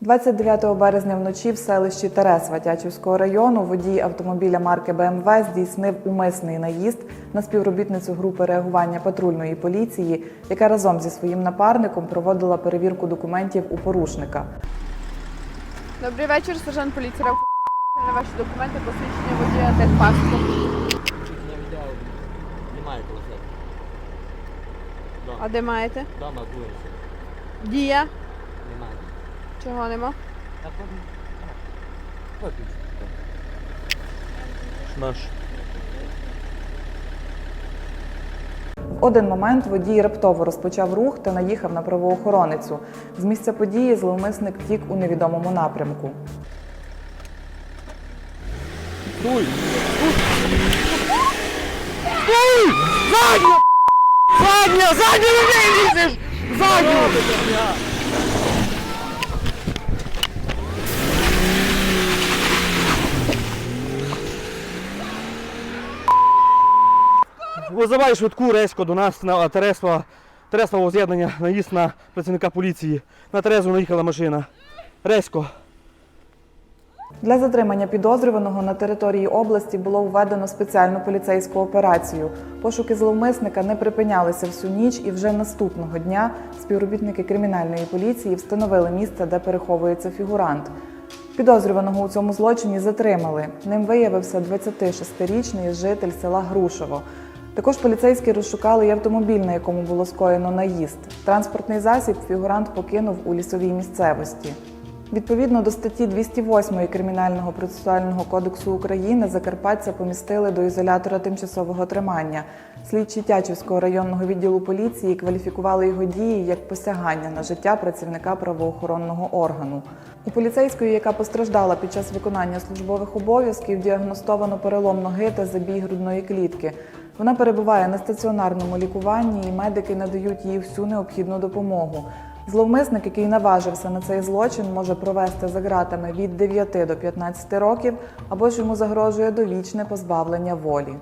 29 березня вночі в селищі Терес Ватячівського району водій автомобіля марки БМВ здійснив умисний наїзд на співробітницю групи реагування патрульної поліції, яка разом зі своїм напарником проводила перевірку документів у порушника. Добрий вечір, сержант поліції. На ваші документи посвідчення водія техпаспорт. Немає колоса. А де маєте? вулиці. Дія. Немає. Чого нема? Наш. В один момент водій раптово розпочав рух та наїхав на правоохоронецю. З місця події зловмисник втік у невідомому напрямку. Стой! Стой! Задня! Задня! Задня лізеш! Задня! Визивай швидку резко до нас на Тересва, Тересового з'єднання, наїзд на працівника поліції. На Терезу наїхала машина. Резко. Для затримання підозрюваного на території області було введено спеціальну поліцейську операцію. Пошуки зловмисника не припинялися всю ніч, і вже наступного дня співробітники кримінальної поліції встановили місце, де переховується фігурант. Підозрюваного у цьому злочині затримали. Ним виявився 26-річний житель села Грушево. Також поліцейські розшукали й автомобіль, на якому було скоєно наїзд. Транспортний засіб фігурант покинув у лісовій місцевості. Відповідно до статті 208 Кримінального процесуального кодексу України закарпатця помістили до ізолятора тимчасового тримання. Слідчі Тячівського районного відділу поліції кваліфікували його дії як посягання на життя працівника правоохоронного органу. У поліцейської, яка постраждала під час виконання службових обов'язків, діагностовано перелом ноги та забій грудної клітки. Вона перебуває на стаціонарному лікуванні, і медики надають їй всю необхідну допомогу. Зловмисник, який наважився на цей злочин, може провести за ґратами від 9 до 15 років або ж йому загрожує довічне позбавлення волі.